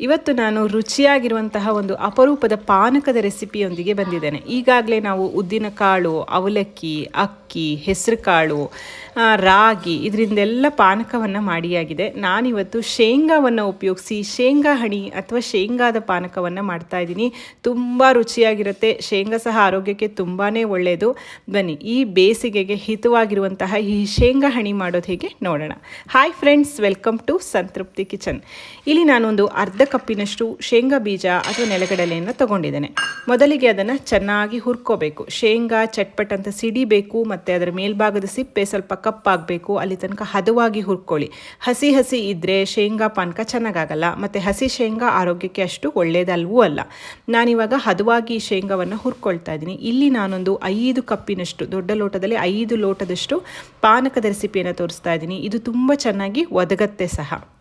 ಇವತ್ತು ನಾನು ರುಚಿಯಾಗಿರುವಂತಹ ಒಂದು ಅಪರೂಪದ ಪಾನಕದ ರೆಸಿಪಿಯೊಂದಿಗೆ ಬಂದಿದ್ದೇನೆ. ಈಗಾಗಲೇ ನಾವು ಉದ್ದಿನ ಕಾಳು, ಅವಲಕ್ಕಿ, ಅಕ್ಕಿ, ಹೆಸರು ಕಾಳು ರಾಗಿ ಇದರಿಂದೆಲ್ಲ ಪಾನಕವನ್ನು ಮಾಡಿಯಾಗಿದೆ. ನಾನಿವತ್ತು ಶೇಂಗಾವನ್ನು ಉಪಯೋಗಿಸಿ, ಶೇಂಗಾ ಹಣಿ ಅಥವಾ ಶೇಂಗಾದ ಪಾನಕವನ್ನು ಮಾಡ್ತಾ ಇದ್ದೀನಿ. ತುಂಬ ರುಚಿಯಾಗಿರುತ್ತೆ. ಶೇಂಗಾ ಸಹ ಆರೋಗ್ಯಕ್ಕೆ ತುಂಬಾ ಒಳ್ಳೆಯದು ಬನ್ನಿ, ಈ ಬೇಸಿಗೆಗೆ ಹಿತವಾಗಿರುವಂತಹ ಈ ಶೇಂಗಾ ಹಣಿ ಮಾಡೋದು ಹೇಗೆ ನೋಡೋಣ. Hi friends, welcome to Santrupti kitchen. ಇಲ್ಲಿ ನಾನೊಂದು ಅರ್ಧ ಕಪ್ಪಿನಷ್ಟು ಶೇಂಗಾ ಬೀಜ ಅಥವಾ ನೆಲಗಡಲೆಯನ್ನು ತಗೊಂಡಿದ್ದೇನೆ. ಮೊದಲಿಗೆ ಅದನ್ನು ಚೆನ್ನಾಗಿ ಹುರ್ಕೋಬೇಕು. ಶೇಂಗಾ, ಚಟ್ಪಟ್ ಅಂತ ಸಿಡಿಬೇಕು, ಮತ್ತು ಅದರ ಮೇಲ್ಭಾಗದ ಸಿಪ್ಪೆ ಸ್ವಲ್ಪ ಕಪ್ಪಾಗಬೇಕು. ಅಲ್ಲಿ ತನಕ ಹದವಾಗಿ ಹುರ್ಕೊಳ್ಳಿ. ಹಸಿ ಹಸಿ ಇದ್ದರೆ ಶೇಂಗಾ ಪಾನಕ ಚೆನ್ನಾಗಾಗಲ್ಲ. ಮತ್ತು ಹಸಿ ಶೇಂಗಾ ಆರೋಗ್ಯಕ್ಕೆ ಅಷ್ಟು ಒಳ್ಳೆಯದಲ್ವೂ ಅಲ್ಲ. ನಾನಿವಾಗ ಹದವಾಗಿ ಶೇಂಗಾವನ್ನು ಹುರ್ಕೊಳ್ತಾ ಇದ್ದೀನಿ. ಇಲ್ಲಿ ನಾನೊಂದು ಐದು ಕಪ್ಪಿನಷ್ಟು, ದೊಡ್ಡ ಲೋಟದಲ್ಲಿ ಐದು ಲೋಟದಷ್ಟು ಪಾನಕದ ರೆಸಿಪಿಯನ್ನು ತೋರಿಸ್ತಾ ಇದ್ದೀನಿ. ಇದು ತುಂಬ ಚೆನ್ನಾಗಿ ಒದಗತ್ತೆ ಸಹ.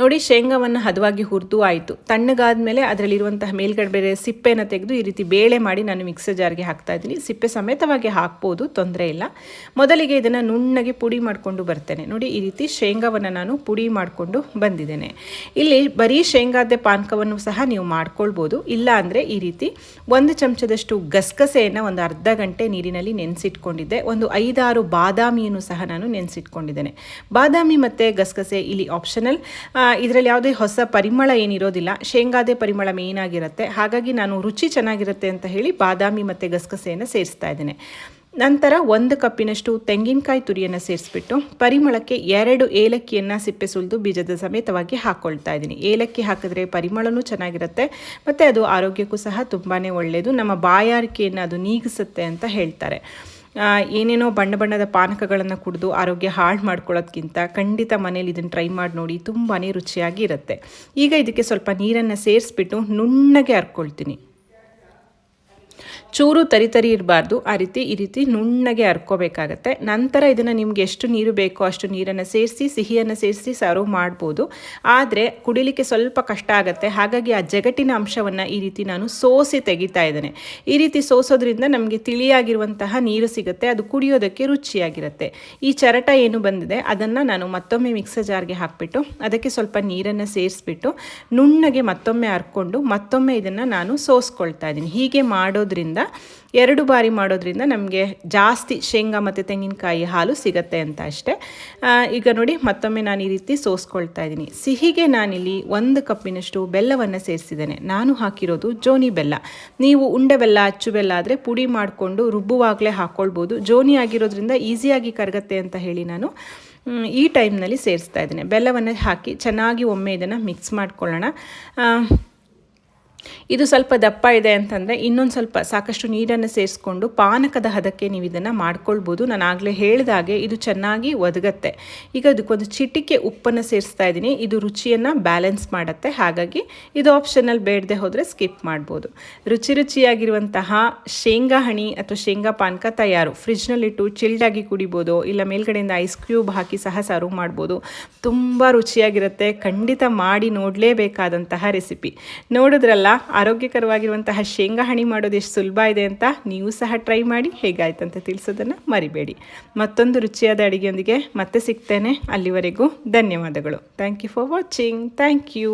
ನೋಡಿ ಶೇಂಗಾವನ್ನು ಹದವಾಗಿ ಹುರಿದು ಆಯಿತು. ತಣ್ಣಗಾದ ಮೇಲೆ ಅದರಲ್ಲಿರುವಂತಹ ಮೇಲ್ಗಡೆ ಬೇರೆ ಸಿಪ್ಪೆನ ತೆಗೆದು ಈ ರೀತಿ ಬೇಳೆ ಮಾಡಿ ನಾನು ಮಿಕ್ಸರ್ ಜಾರ್ಗೆ ಹಾಕ್ತಾ ಇದ್ದೀನಿ. ಸಿಪ್ಪೆ ಸಮೇತವಾಗಿ ಹಾಕ್ಬೋದು, ತೊಂದರೆ ಇಲ್ಲ. ಮೊದಲಿಗೆ ಇದನ್ನು ನುಣ್ಣಗೆ ಪುಡಿ ಮಾಡಿಕೊಂಡು ಬರ್ತೇನೆ. ನೋಡಿ ಈ ರೀತಿ ಶೇಂಗಾವನ್ನು ನಾನು ಪುಡಿ ಮಾಡಿಕೊಂಡು ಬಂದಿದ್ದೇನೆ. ಇಲ್ಲಿ ಬರೀ ಶೇಂಗಾದ ಪಾನಕವನ್ನು ಸಹ ನೀವು ಮಾಡ್ಕೊಳ್ಬೋದು. ಇಲ್ಲ ಅಂದರೆ ಈ ರೀತಿ ಒಂದು ಚಮಚದಷ್ಟು ಗಸಗಸೆಯನ್ನು ಒಂದು ಅರ್ಧ ಗಂಟೆ ನೀರಿನಲ್ಲಿ ನೆನೆಸಿಟ್ಕೊಂಡಿದ್ದೆ. ಒಂದು ಐದಾರು ಬಾದಾಮಿಯನ್ನು ಸಹ ನಾನು ನೆನೆಸಿಟ್ಕೊಂಡಿದ್ದೇನೆ. ಬಾದಾಮಿ ಮತ್ತು ಗಸಗಸೆ ಇಲ್ಲಿ ಆಪ್ಷನಲ್ ಇದರಲ್ಲಿ ಯಾವುದೇ ಹೊಸ ಪರಿಮಳ ಏನಿರೋದಿಲ್ಲ. ಶೇಂಗಾದೇ ಪರಿಮಳ ಮೇಯ್ನ್ ಆಗಿರುತ್ತೆ. ಹಾಗಾಗಿ ನಾನು ರುಚಿ ಚೆನ್ನಾಗಿರುತ್ತೆ ಅಂತ ಹೇಳಿ ಬಾದಾಮಿ ಮತ್ತು ಗಸಗಸೆಯನ್ನು ಸೇರಿಸ್ತಾ ಇದ್ದೇನೆ. ನಂತರ ಒಂದು ಕಪ್ಪಿನಷ್ಟು ತೆಂಗಿನಕಾಯಿ ತುರಿಯನ್ನು ಸೇರಿಸ್ಬಿಟ್ಟು ಪರಿಮಳಕ್ಕೆ ಎರಡು ಏಲಕ್ಕಿಯನ್ನು ಸಿಪ್ಪೆ ಸುಲಿದು ಬೀಜದ ಸಮೇತವಾಗಿ ಹಾಕ್ಕೊಳ್ತಾ ಇದ್ದೀನಿ. ಏಲಕ್ಕಿ ಹಾಕಿದ್ರೆ ಪರಿಮಳನೂ ಚೆನ್ನಾಗಿರುತ್ತೆ, ಮತ್ತು ಅದು ಆರೋಗ್ಯಕ್ಕೂ ಸಹ ತುಂಬಾ ಒಳ್ಳೆಯದು ನಮ್ಮ ಬಾಯಾರಿಕೆಯನ್ನು ಅದು ನೀಗಿಸುತ್ತೆ ಅಂತ ಹೇಳ್ತಾರೆ. ಏನೇನೋ ಬಣ್ಣ ಬಣ್ಣದ ಪಾನಕಗಳನ್ನು ಕುಡಿದು ಆರೋಗ್ಯ ಹಾಳು ಮಾಡ್ಕೊಳ್ಳೋದ್ಕಿಂತ ಖಂಡಿತ ಮನೇಲಿ ಇದನ್ನು ಟ್ರೈ ಮಾಡಿ ನೋಡಿ ತುಂಬಾ ರುಚಿಯಾಗಿ ಇರುತ್ತೆ. ಈಗ ಇದಕ್ಕೆ ಸ್ವಲ್ಪ ನೀರನ್ನು ಸೇರಿಸ್ಬಿಟ್ಟು ನುಣ್ಣಗೆ ಹರ್ಕೊಳ್ತೀನಿ ಚೂರು ತರಿ ತರಿ ಇರಬಾರ್ದು. ಆ ರೀತಿ, ಈ ರೀತಿ ನುಣ್ಣಗೆ ಹರ್ಕೋಬೇಕಾಗತ್ತೆ. ನಂತರ ಇದನ್ನು ನಿಮ್ಗೆ ಎಷ್ಟು ನೀರು ಬೇಕೋ ಅಷ್ಟು ನೀರನ್ನು ಸೇರಿಸಿ, ಸಿಹಿಯನ್ನು ಸೇರಿಸಿ ಸರ್ವ್ ಮಾಡ್ಬೋದು. ಆದರೆ ಕುಡಿಲಿಕ್ಕೆ ಸ್ವಲ್ಪ ಕಷ್ಟ ಆಗುತ್ತೆ. ಹಾಗಾಗಿ ಆ ಜಗಟಿನ ಅಂಶವನ್ನು ಈ ರೀತಿ ನಾನು ಸೋಸಿ ತೆಗಿತಾ ಇದ್ದೇನೆ. ಈ ರೀತಿ ಸೋಸೋದ್ರಿಂದ ನಮಗೆ ತಿಳಿಯಾಗಿರುವಂತಹ ನೀರು ಸಿಗುತ್ತೆ. ಅದು ಕುಡಿಯೋದಕ್ಕೆ ರುಚಿಯಾಗಿರುತ್ತೆ. ಈ ಚರಟ ಏನು ಬಂದಿದೆ, ಅದನ್ನು ನಾನು ಮತ್ತೊಮ್ಮೆ ಮಿಕ್ಸರ್ ಜಾರ್ಗೆ ಹಾಕಿಬಿಟ್ಟು, ಅದಕ್ಕೆ ಸ್ವಲ್ಪ ನೀರನ್ನು ಸೇರಿಸ್ಬಿಟ್ಟು, ನುಣ್ಣಗೆ ಮತ್ತೊಮ್ಮೆ ಹರ್ಕೊಂಡು ಮತ್ತೊಮ್ಮೆ ಇದನ್ನು ನಾನು ಸೋಸ್ಕೊಳ್ತಾ ಇದ್ದೀನಿ. ಹೀಗೆ ಮಾಡೋದ್ರಿಂದ ಎರಡು ಬಾರಿ ಮಾಡೋದ್ರಿಂದ ನಮಗೆ ಜಾಸ್ತಿ ಶೇಂಗಾ ಮತ್ತು ತೆಂಗಿನಕಾಯಿ ಹಾಲು ಸಿಗತ್ತೆ ಅಂತ ಅಷ್ಟೇ. ಈಗ ನೋಡಿ ಮತ್ತೊಮ್ಮೆ ನಾನು ಈ ರೀತಿ ಸೋಸ್ಕೊಳ್ತಾ ಇದ್ದೀನಿ. ಸಿಹಿಗೆ ನಾನಿಲ್ಲಿ ಒಂದು ಕಪ್ಪಿನಷ್ಟು ಬೆಲ್ಲವನ್ನು ಸೇರಿಸಿದ್ದೇನೆ. ನಾನು ಹಾಕಿರೋದು ಜೋನಿ ಬೆಲ್ಲ. ನೀವು ಉಂಡೆ ಬೆಲ್ಲ, ಅಚ್ಚು ಬೆಲ್ಲ ಆದರೆ ಪುಡಿ ಮಾಡಿಕೊಂಡು ರುಬ್ಬುವಾಗಲೇ ಹಾಕ್ಕೊಳ್ಬೋದು ಜೋನಿ ಆಗಿರೋದ್ರಿಂದ ಈಸಿಯಾಗಿ ಕರಗತ್ತೆ ಅಂತ ಹೇಳಿ ನಾನು ಈ ಟೈಮ್ನಲ್ಲಿ ಸೇರಿಸ್ತಾ ಇದ್ದೀನಿ. ಬೆಲ್ಲವನ್ನು ಹಾಕಿ ಚೆನ್ನಾಗಿ ಒಮ್ಮೆ ಇದನ್ನು ಮಿಕ್ಸ್ ಮಾಡ್ಕೊಳ್ಳೋಣ. ಇದು ಸ್ವಲ್ಪ ದಪ್ಪ ಇದೆ ಅಂತಂದರೆ ಇನ್ನೊಂದು ಸ್ವಲ್ಪ ಸಾಕಷ್ಟು ನೀರನ್ನು ಸೇರಿಸ್ಕೊಂಡು ಪಾನಕದ ಹದಕ್ಕೆ ನೀವು ಇದನ್ನು ಮಾಡ್ಕೊಳ್ಬೋದು. ನಾನು ಆಗಲೇ ಹೇಳಿದಾಗೆ ಇದು ಚೆನ್ನಾಗಿ ಒದಗತ್ತೆ. ಈಗ ಅದಕ್ಕೊಂದು ಚಿಟಿಕೆ ಉಪ್ಪನ್ನು ಸೇರಿಸ್ತಾ ಇದ್ದೀನಿ ಇದು ರುಚಿಯನ್ನು ಬ್ಯಾಲೆನ್ಸ್ ಮಾಡುತ್ತೆ. ಹಾಗಾಗಿ ಇದು ಆಪ್ಷನಲ್ ಬೇಡದೆ ಹೋದರೆ ಸ್ಕಿಪ್ ಮಾಡ್ಬೋದು. ರುಚಿ ರುಚಿಯಾಗಿರುವಂತಹ ಶೇಂಗಾ ಹಣಿ ಅಥವಾ ಶೇಂಗಾ ಪಾನಕ ತಯಾರು. ಫ್ರಿಜ್ನಲ್ಲಿಟ್ಟು ಚಿಲ್ಡಾಗಿ ಕುಡಿಬೋದು. ಇಲ್ಲ ಮೇಲ್ಗಡೆಯಿಂದ ಐಸ್ ಕ್ಯೂಬ್ ಹಾಕಿ ಸಹ ಸರ್ವ್ ಮಾಡ್ಬೋದು. ತುಂಬ ರುಚಿಯಾಗಿರುತ್ತೆ. ಖಂಡಿತ ಮಾಡಿ ನೋಡಲೇಬೇಕಾದಂತಹ ರೆಸಿಪಿ ನೋಡಿದ್ರಲ್ಲ ಆರೋಗ್ಯಕರವಾಗಿರುವಂತಹ ಶೇಂಗಾ ಹಣಿ ಮಾಡೋದು ಎಷ್ಟು ಸುಲಭ ಇದೆ ಅಂತ ನೀವು ಸಹ ಟ್ರೈ ಮಾಡಿ. ಹೇಗಾಯ್ತು ಅಂತ ತಿಳಿಸೋದನ್ನು ಮರಿಬೇಡಿ. ಮತ್ತೊಂದು ರುಚಿಯಾದ ಅಡುಗೆಯೊಂದಿಗೆ ಮತ್ತೆ ಸಿಗ್ತೇನೆ. ಅಲ್ಲಿವರೆಗೂ ಧನ್ಯವಾದಗಳು. Thank you for watching thank you